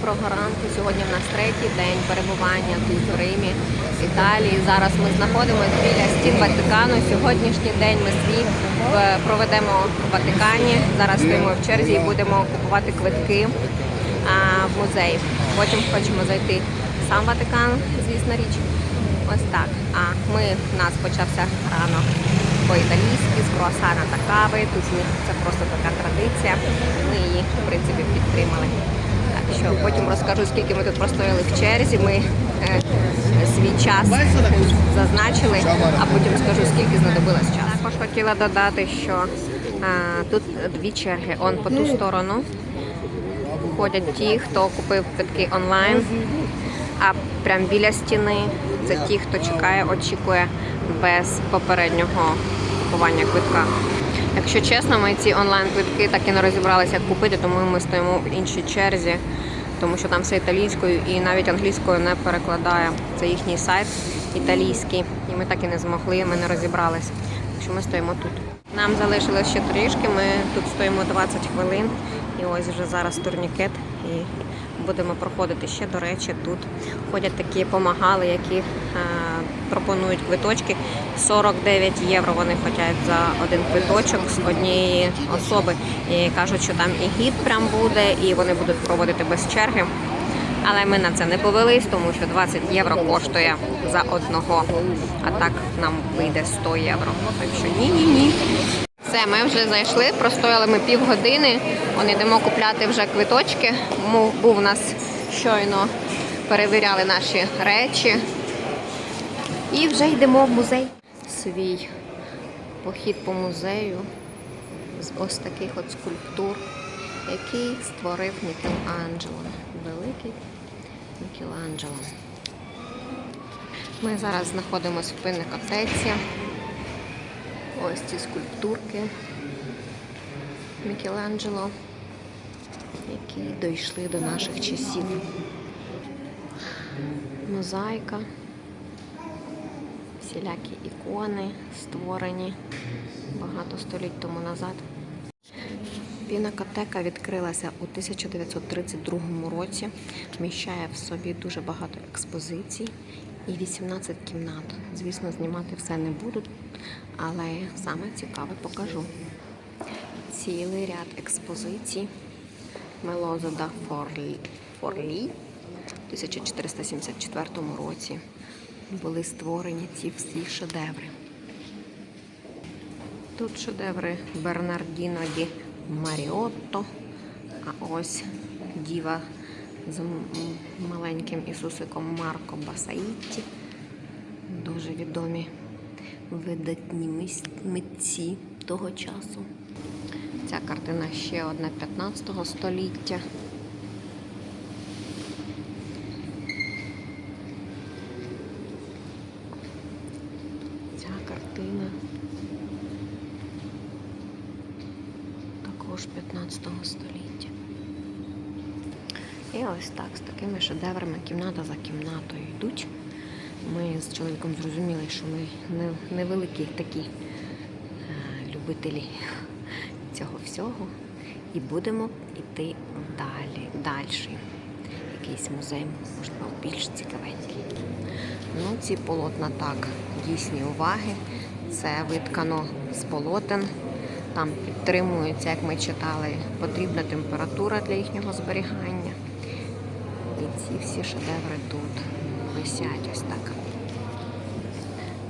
доброго. Сьогодні в нас третій день перебування тут в Римі, в Італії. Зараз ми знаходимося біля стін Ватикану. Сьогоднішній день ми свій проведемо в Ватикані. Зараз стоїмо в черзі і будемо купувати квитки в музей. Потім хочемо зайти в сам Ватикан, звісно річ. Ось так. А ми в нас почався ранок по-італійськи з круасана та кави. Тут це просто така традиція. Ми її в принципі підтримали. Що потім розкажу, скільки ми тут простояли в черзі. Ми е, свій час зазначили, а потім скажу, скільки знадобилось часу. Також хотіла додати, що е, тут дві черги. Он по ту сторону ходять ті, хто купив квитки онлайн. А прямо біля стіни це ті, хто чекає, очікує без попереднього купування квитка. Якщо чесно, ми ці онлайн квитки так і не розібралися, як купити, тому ми стоїмо в іншій черзі, тому що там все італійською і навіть англійською не перекладає. Це їхній сайт італійський, і ми так і не змогли, ми не розібралися. Так що ми стоїмо тут. Нам залишилось ще трішки, ми тут стоїмо 20 хвилин, і ось вже зараз турнікет. І будемо проходити ще, до речі, тут ходять такі помагали, які е, пропонують квиточки. 49 євро вони хочуть за один квиточок з однієї особи. І кажуть, що там і гід прям буде, і вони будуть проводити без черги. Але ми на це не повелись, тому що 20 євро коштує за одного. А так нам вийде 100 євро. Так що ні-ні-ні. Все, ми вже зайшли, простояли ми півгодини. Вон йдемо купляти вже квиточки. Був у нас щойно перевіряли наші речі. І вже йдемо в музей. Свій похід по музею з ось таких от скульптур, який створив Мікеланджело. Великий Мікеланджело. Ми зараз знаходимося в пинакотеці. Ось ці скульптурки Мікеланджело, які дійшли до наших часів. Мозаїка, всілякі ікони створені багато століть тому назад. Пінакотека відкрилася у 1932 році, вміщає в собі дуже багато експозицій і 18 кімнат. Звісно, знімати все не буду, але саме цікаве покажу. Цілий ряд експозицій Мелозо да Форлі, Форлі в 1474 році були створені ці всі шедеври. Тут шедеври Бернардіно ді Маріотто, а ось діва з маленьким Ісусиком Марко Басаїтті. Дуже відомі видатні митці того часу. Ця картина ще одна 15 століття. Ця картина також 15 століття. І ось так, з такими шедеврами кімната за кімнатою йдуть. Ми з чоловіком зрозуміли, що ми невеликі такі е, любителі цього всього. І будемо йти далі, далі. Якийсь музей, можливо, більш цікавенький. Ну, ці полотна так, дійсні уваги. Це виткано з полотен. Там підтримується, як ми читали, потрібна температура для їхнього зберігання. І ці всі шедеври тут висять ось так.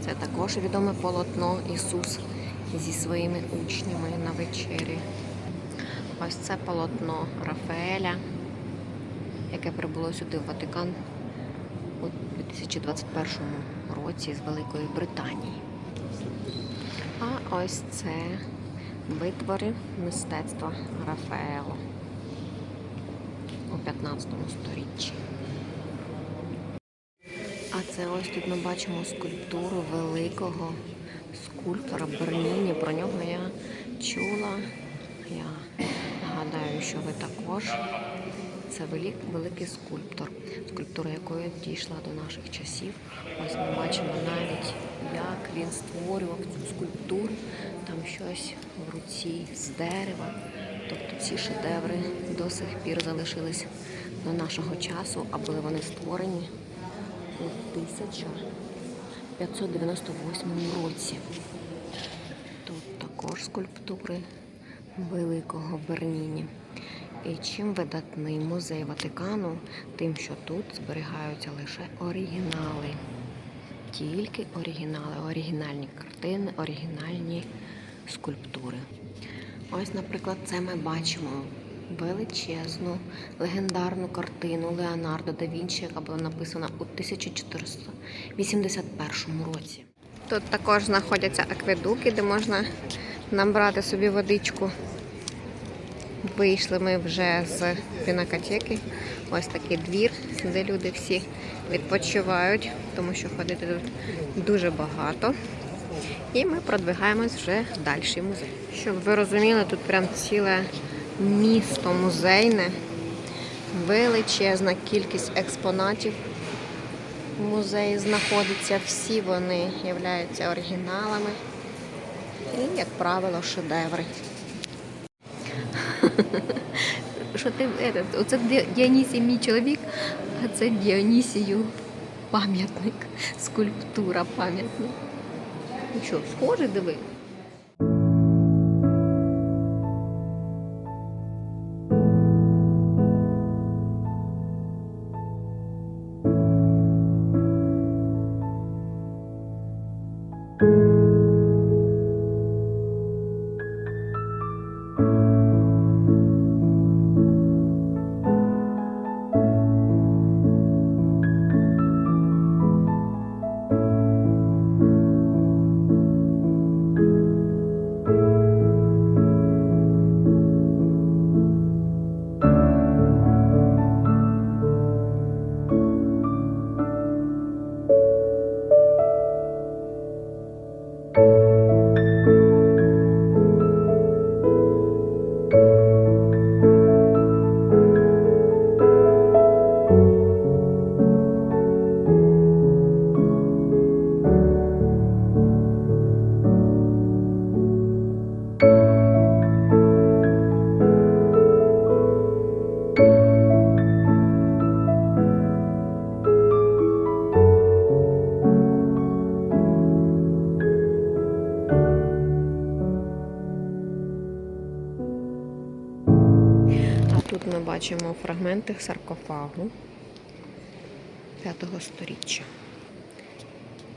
Це також відоме полотно Ісус зі своїми учнями на вечері. Ось це полотно Рафаеля, яке прибуло сюди в Ватикан у 2021 році з Великої Британії. А ось це витвори мистецтва Рафаело у 15 сторіччі. А це ось тут ми бачимо скульптуру великого скульптора Берніні. Про нього я чула. Я гадаю, що ви також. Це велик, великий скульптор, скульптура якої дійшла до наших часів. Ось ми бачимо навіть, як він створював цю скульптуру. Там щось в руці з дерева. Тобто ці шедеври до сих пір залишились до нашого часу, а були вони створені у 1598 році. Тут також скульптури великого Берніні. І чим видатний музей Ватикану, тим, що тут зберігаються лише оригінали. Тільки оригінали, оригінальні картини, оригінальні скульптури. Ось, наприклад, це ми бачимо величезну легендарну картину Леонардо да Вінчі, яка була написана у 1481 році. Тут також знаходяться акведуки, де можна набрати собі водичку. Вийшли ми вже з пінакотеки. Ось такий двір, де люди всі відпочивають, тому що ходити тут дуже багато. І ми продвигаємось вже в музей. Щоб ви розуміли, тут прям ціле місто музейне, величезна кількість експонатів в музеї знаходиться. Всі вони являються оригіналами і, як правило, шедеври. Що ти оце Ді- Діонісій мій чоловік, а це Діонісію пам'ятник, скульптура пам'ятник. Ну що, схоже, диви? Бачимо фрагменти саркофагу 5 сторіччя.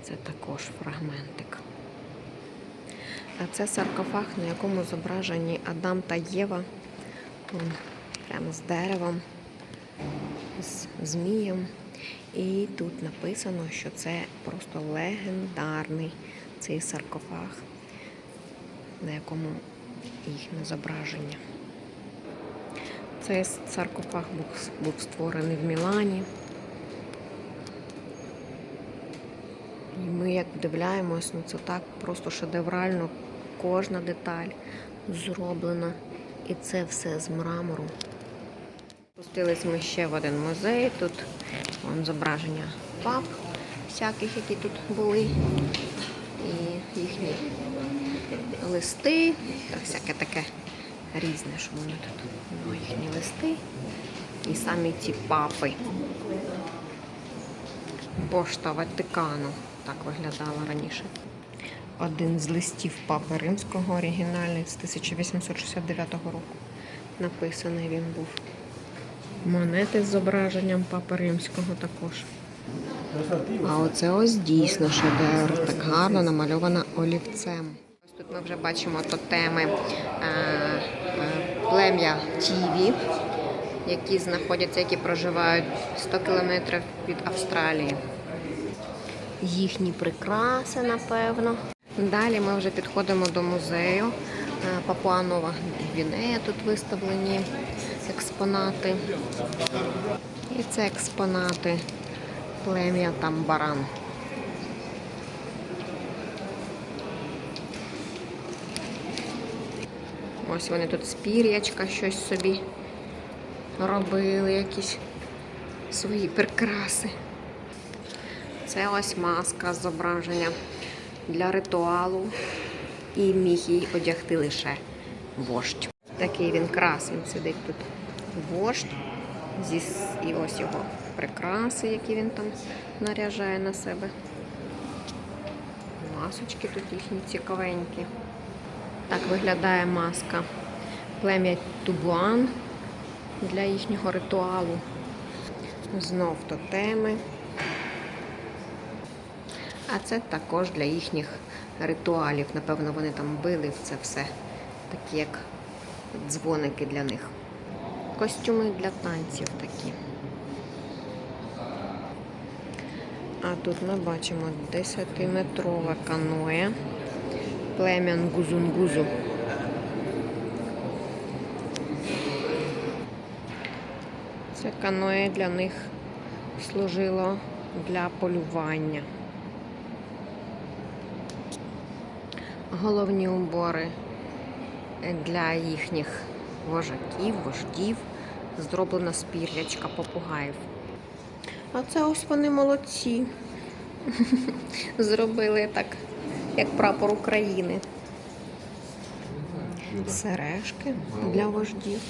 Це також фрагментик. А це саркофаг, на якому зображені Адам та Єва. Вон, Прямо з деревом, з змієм. І тут написано, що це просто легендарний цей саркофаг, на якому їхнє зображення. Цей саркофаг був, створений в Мілані. І ми як вдивляємось, ну це так просто шедеврально. Кожна деталь зроблена. І це все з мрамору. Спустились ми ще в один музей. Тут вон, зображення пап всяких, які тут були. І їхні листи, та всяке таке різне, що вони тут. Їхні листи. І самі ці папи. Пошта Ватикану так виглядала раніше. Один з листів Папи Римського оригінальний з 1869 року. Написаний він був. Монети з зображенням Папи Римського також. А оце ось дійсно шедевр. Так гарно намальована олівцем. Ми вже бачимо тотеми е, е, плем'я Тіві, які знаходяться, які проживають 100 кілометрів від Австралії. Їхні прикраси, напевно. Далі ми вже підходимо до музею. Е, Папуа-Нова Гвінея тут виставлені експонати. І це експонати плем'я Тамбаран. Ось вони тут з пір'ячка щось собі робили, якісь свої прикраси. Це ось маска зображення для ритуалу. І міг їй одягти лише вождь. Такий він красень сидить тут. Вождь Зі, і ось його прикраси, які він там наряжає на себе. Масочки тут їхні цікавенькі. Так виглядає маска плем'я Тубуан для їхнього ритуалу. Знов тотеми. А це також для їхніх ритуалів. Напевно, вони там били в це все, такі як дзвоники для них. Костюми для танців такі. А тут ми бачимо 10-метрове каноє плем'я Нгузунгузу. Це каноє для них служило для полювання. Головні убори для їхніх вожаків, вождів зроблена з пір'ячка попугаїв. А це ось вони молодці. Зробили так, як прапор України. Сережки для вождів.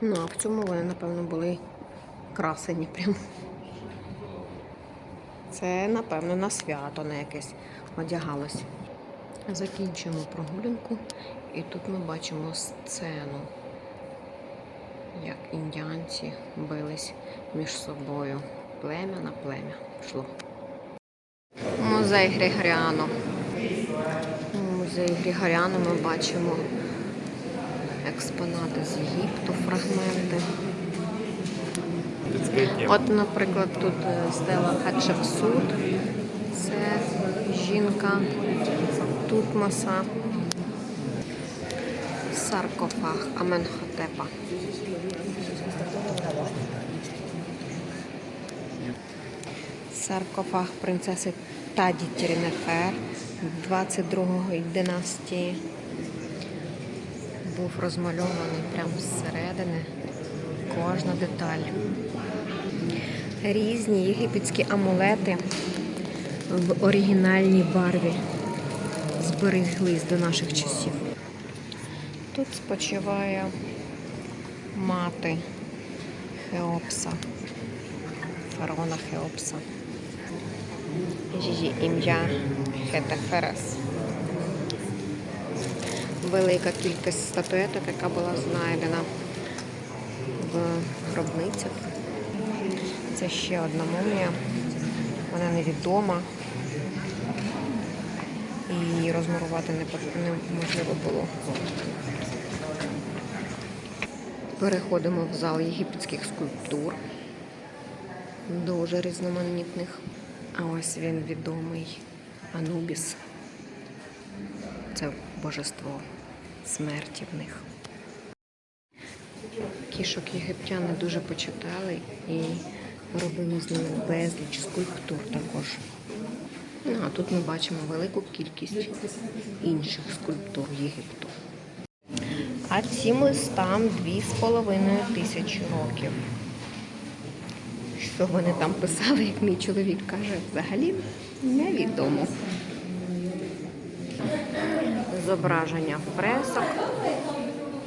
Ну, а в цьому вони, напевно, були красені прямо. Це, напевно, на свято на якесь одягалось. Закінчуємо прогулянку, і тут ми бачимо сцену, як індіанці бились між собою. Плем'я на плем'я йшло. Музей Григоріано. У музеї Григоріано ми бачимо експонати з Єгипту, фрагменти. От, наприклад, тут е, стела Хатшепсут. Це жінка Тутмоса. Саркофаг Аменхотепа. Саркофаг принцеси Таді Тірінефер 22-ї династії. Був розмальований прямо зсередини. Кожна деталь. Різні єгипетські амулети в оригінальній барві збереглись до наших часів. Тут спочиває мати Хеопса, фараона Хеопса. Її ім'я Хетеферес. Велика кількість статуеток, яка була знайдена в гробницях. Це ще одна мумія. Вона невідома. І її розмурувати неможливо було. Переходимо в зал єгипетських скульптур. Дуже різноманітних. А ось він відомий Анубіс. Це божество смерті в них. Кішок єгиптяни дуже почитали і робили з ними безліч скульптур також. Ну, а тут ми бачимо велику кількість інших скульптур Єгипту. А цим листам 2,5 тисячі років. Що вони там писали, як мій чоловік каже, взагалі невідомо. Зображення фресок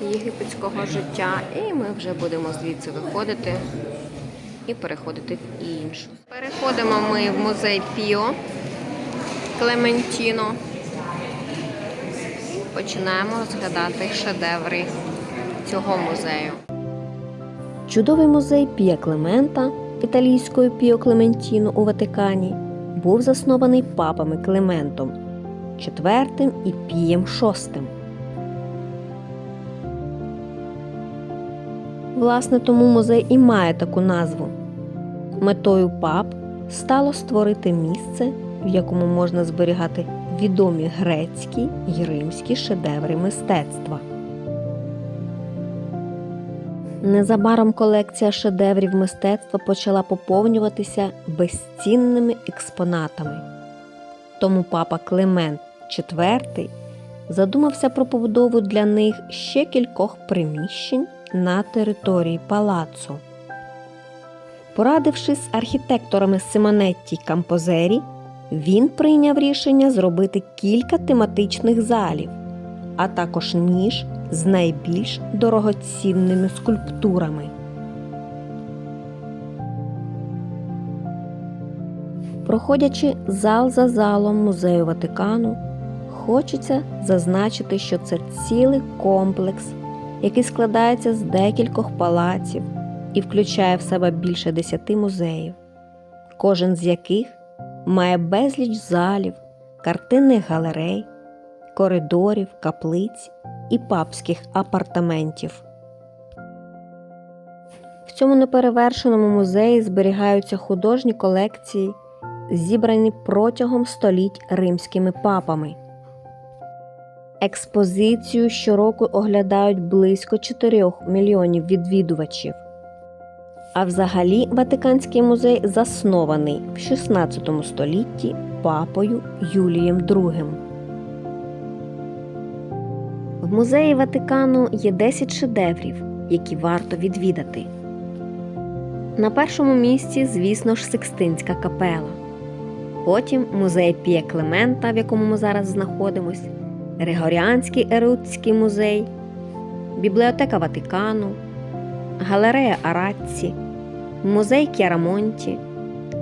єгипетського життя, і ми вже будемо звідси виходити і переходити в іншу. Переходимо ми в музей Піо Клементіно. І починаємо розглядати шедеври цього музею. Чудовий музей Пія Клемента, італійською Піо Клементіно у Ватикані, був заснований папами Клементом IV і Пієм VI. Власне, тому музей і має таку назву. Метою пап стало створити місце, в якому можна зберігати відомі грецькі й римські шедеври мистецтва. Незабаром колекція шедеврів мистецтва почала поповнюватися безцінними експонатами. Тому папа Клемент IV задумався про побудову для них ще кількох приміщень на території палацу. Порадившись з архітекторами Симонетті Кампозері, він прийняв рішення зробити кілька тематичних залів, а також ніж з найбільш дорогоцінними скульптурами. Проходячи зал за залом музею Ватикану, хочеться зазначити, що це цілий комплекс, який складається з декількох палаців і включає в себе більше десяти музеїв, кожен з яких має безліч залів, картинних галерей, коридорів, каплиць і папських апартаментів. В цьому неперевершеному музеї зберігаються художні колекції, зібрані протягом століть римськими папами. Експозицію щороку оглядають близько 4 мільйонів відвідувачів. А взагалі Ватиканський музей заснований в 16 столітті папою Юлієм II. В музеї Ватикану є 10 шедеврів, які варто відвідати. На першому місці, звісно ж, Сикстинська капела. Потім музей Пія Клемента, в якому ми зараз знаходимось, Григоріанський Ерутський музей, Бібліотека Ватикану, Галерея Аратці, Музей Кіарамонті,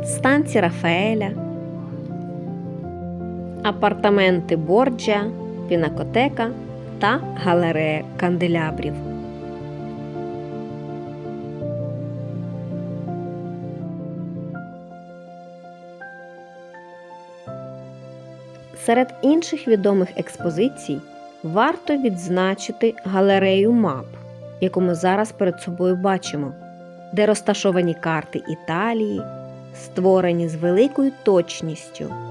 станція Рафаеля, Апартаменти Борджа, Пінакотека та Галерея канделябрів. Серед інших відомих експозицій варто відзначити галерею мап, яку ми зараз перед собою бачимо, де розташовані карти Італії, створені з великою точністю.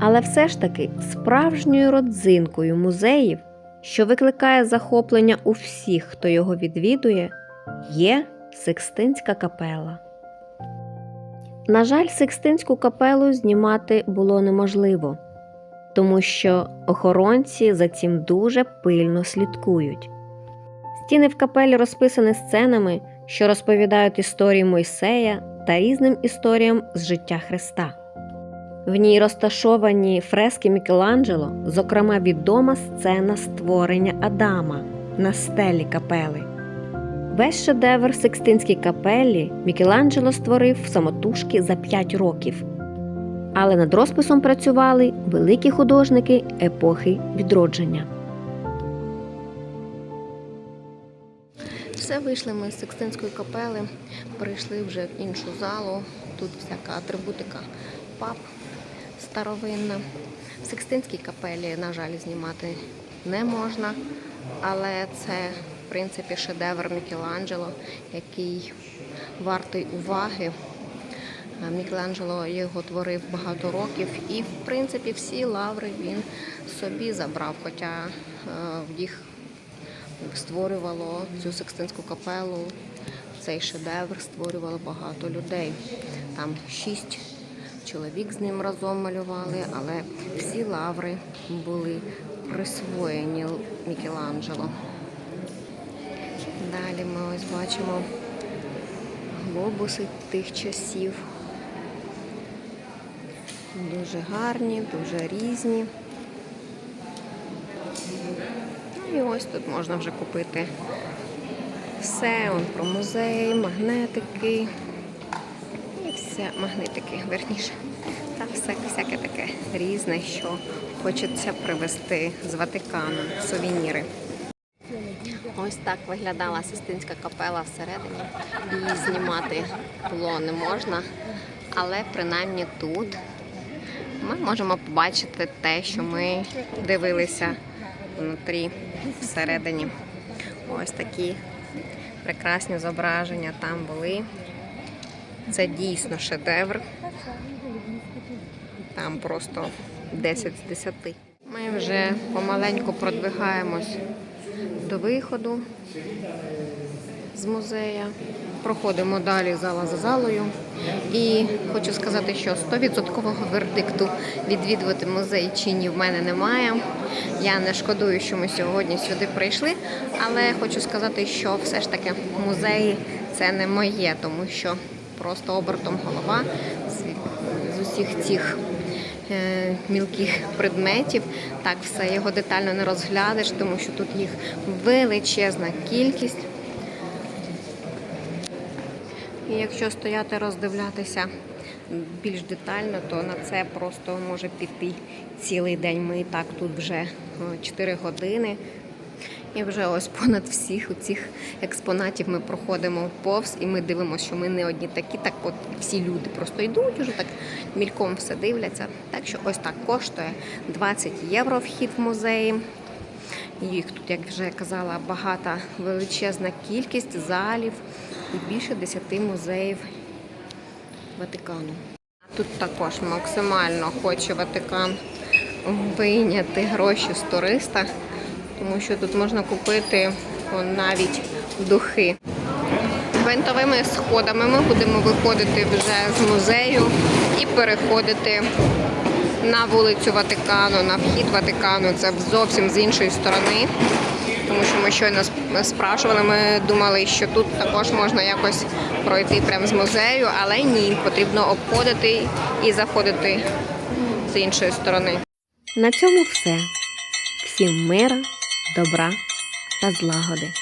Але все ж таки справжньою родзинкою музеїв, що викликає захоплення у всіх, хто його відвідує, є Сикстинська капела. На жаль, Сикстинську капелу знімати було неможливо, тому що охоронці за цим дуже пильно слідкують. Стіни в капелі розписані сценами, що розповідають історії Мойсея та різним історіям з життя Христа. В ній розташовані фрески Мікеланджело, зокрема відома сцена створення Адама на стелі капели. Весь шедевр Сикстинській капелі Мікеланджело створив самотужки за 5 років. Але над розписом працювали великі художники епохи відродження. Все вийшли ми з Сикстинської капели, перейшли вже в іншу залу. Тут всяка атрибутика пап старовинна. В Сикстинській капелі, на жаль, знімати не можна, але це, в принципі, шедевр Мікеланджело, який вартий уваги. Мікеланджело його творив багато років, і, в принципі, всі лаври він собі забрав, хоча е, їх створювало цю Сикстинську капелу, цей шедевр створювало багато людей. Там шість чоловік з ним разом малювали, але всі лаври були присвоєні Мікеланджело. Далі ми ось бачимо глобуси тих часів. Дуже гарні, дуже різні. Ну і ось тут можна вже купити все, он про музей, магнетики. Все, магнитики, верніше. Та все всяке таке різне, що хочеться привезти з Ватикану, сувеніри. Ось так виглядала Систинська капела всередині. Її знімати було не можна, але принаймні тут ми можемо побачити те, що ми дивилися внутрі всередині. Ось такі прекрасні зображення там були. Це дійсно шедевр. Там просто 10 з 10. Ми вже помаленьку продвигаємось до виходу з музея. Проходимо далі зала за залою. І хочу сказати, що 100% вердикту відвідувати музей чи ні в мене немає. Я не шкодую, що ми сьогодні сюди прийшли, але хочу сказати, що все ж таки музеї це не моє, тому що просто обертом голова з, усіх цих е, мілких предметів. Так все його детально не розглядиш, тому що тут їх величезна кількість. І якщо стояти роздивлятися більш детально, то на це просто може піти цілий день. Ми і так тут вже 4 години. І вже ось понад всіх цих експонатів ми проходимо повз і ми дивимося, що ми не одні такі, так от всі люди просто йдуть, уже так мільком все дивляться. Так що ось так коштує 20 євро вхід в музеї. Їх тут, як вже казала, багата величезна кількість залів і більше 10 музеїв Ватикану. Тут також максимально хоче Ватикан вийняти гроші з туриста, тому що тут можна купити о, навіть духи. Винтовими сходами ми будемо виходити вже з музею і переходити на вулицю Ватикану, на вхід Ватикану. Це зовсім з іншої сторони. Тому що ми щойно спрашували, ми думали, що тут також можна якось пройти прямо з музею, але ні, потрібно обходити і заходити з іншої сторони. На цьому все. Всім мира, добра та злагоди.